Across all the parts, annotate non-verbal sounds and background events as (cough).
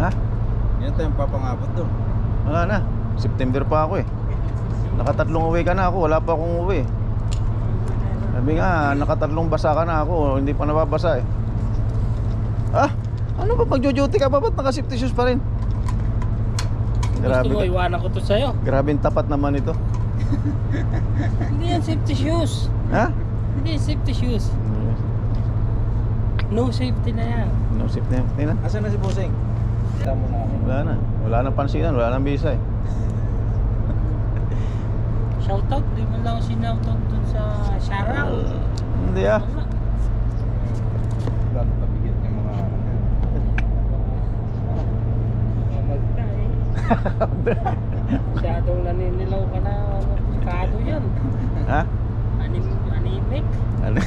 Ha? Yan tayong papangabot doon. Wala na. September pa ako eh. Nakatatlong uwi ka na ako, wala pa akong uwi. Sabi nga, nakatatlong basa ka na ako, hindi pa nababasa eh. Ah, ano ba magjo-duty ka ba? Ba't naka-safety shoes pa rin? Grabe, Gusto ka- iwanan ko to sa'yo. grabe yung tapat naman ito. Hindi yan safety shoes. Ha? Hindi yan safety shoes. No safety na yan. No safety na. Asan na si Buseng? Na. Wala na. Wala nang pansinan, wala nang visa eh. (laughs) Shoutout, di man lang sinoutout dun sa Sharang. Hindi ah. Wala. Bago kabigit yung mga... Magta (laughs) eh. Masyadong naninilaw ka na. Ano, kado yan. ha? Anim, anemic. Ano?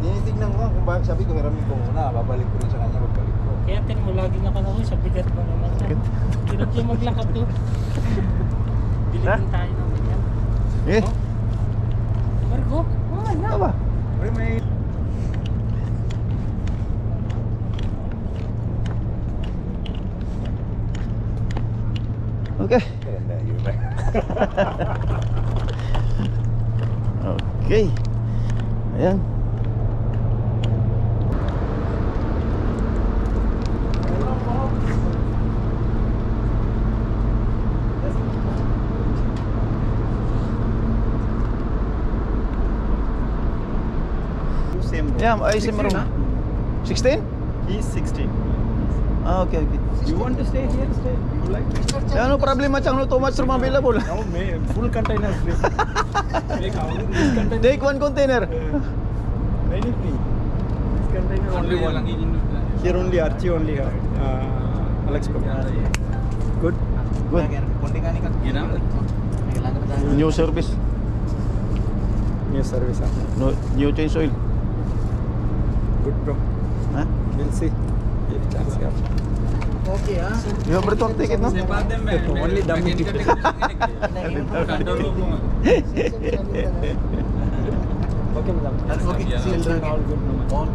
Tinitignan ko kung bakit sabi ko hiramin ko muna. Babalik ko rin sa kanya pagbalik ko. Kaya tin mo lagi na ka na sa bigat mo naman. Hirap yung maglakad doon. Bilitin tayo ng ganyan. Eh, Margo, wala na. ano ba? Pre, may... Okay. (laughs) Okay. Ayan. Same room. Yeah, ay si Maroon. 16? He's 16. Ah, okay, okay. You want to stay here? Stay. You like? Eh, ano problema chang no too much room available? No, may full free. Take container. Take one container. Uh, Many free. This container only one. Here only Archie only have. Uh, Alex Pagod. Good. Good. New service. New service. huh? No, new change oil. Good bro. Ha? We'll see. Any chance you have. You have return ticket, no? Only dummy ticket. Okay, madam. That's okay. Children all good, no. All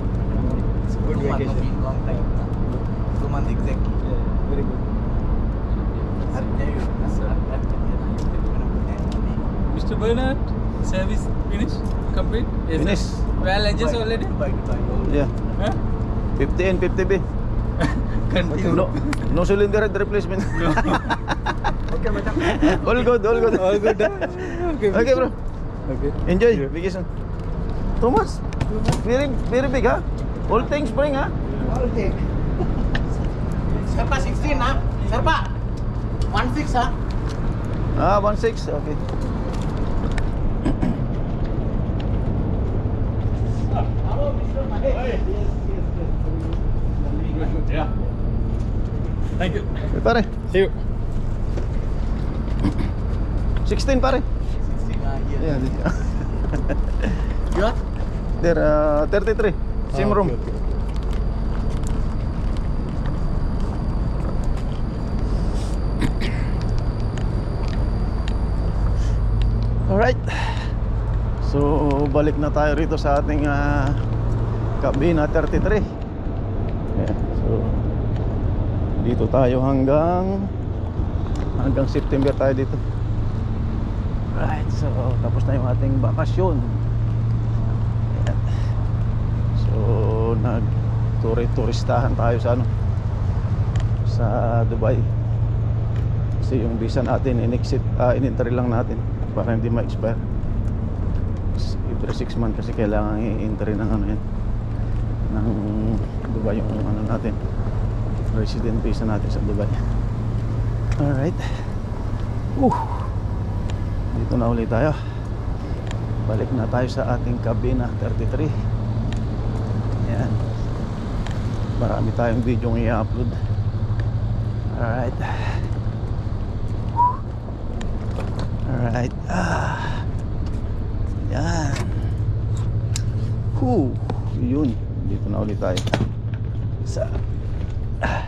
good vacation. long time. Two months exactly. Yeah, very good. Mr. Bernard, service finished? Complete? Yes, Finish. sir. Well, adjust already? Dubai. Yeah. Huh? 50 and 50 B. (laughs) Continue. No, no cylinder head replacement. (laughs) Okay, madam. all good, all good. All good. huh? (laughs) okay, Okay, bro. Okay. Enjoy Yeah. vacation. Much. Very, very big, ha? All things spring, ha? Serpa 16 ha? Serpa! 16 ha? Ah, 1.6. Okay. Yeah. Thank you. Okay, pare. See you. 16, pare. 16 ha? Yes. Yeah, yeah. You are? There, uh, 33. Same Ah, room. okay, okay. Alright. So, balik na tayo rito sa ating uh, kabina 33. Ayan. So, dito tayo hanggang hanggang September tayo dito. Right. So, tapos na yung ating bakasyon. Ayan. So, nag turistahan tayo sa ano sa Dubai. Kasi yung visa natin in-exit, ah, in-entry lang natin para hindi ma-expire. Every 6 months kasi kailangan i-entry ng ano yan ng Dubai yung ano natin resident visa natin sa Dubai. Alright. Uh, dito na ulit tayo. Balik na tayo sa ating kabina 33. Yan. Marami tayong video i-upload. Alright. Alright. Ah. Yan. Whew. Yun. Na ulit tayo. Sa... Ah.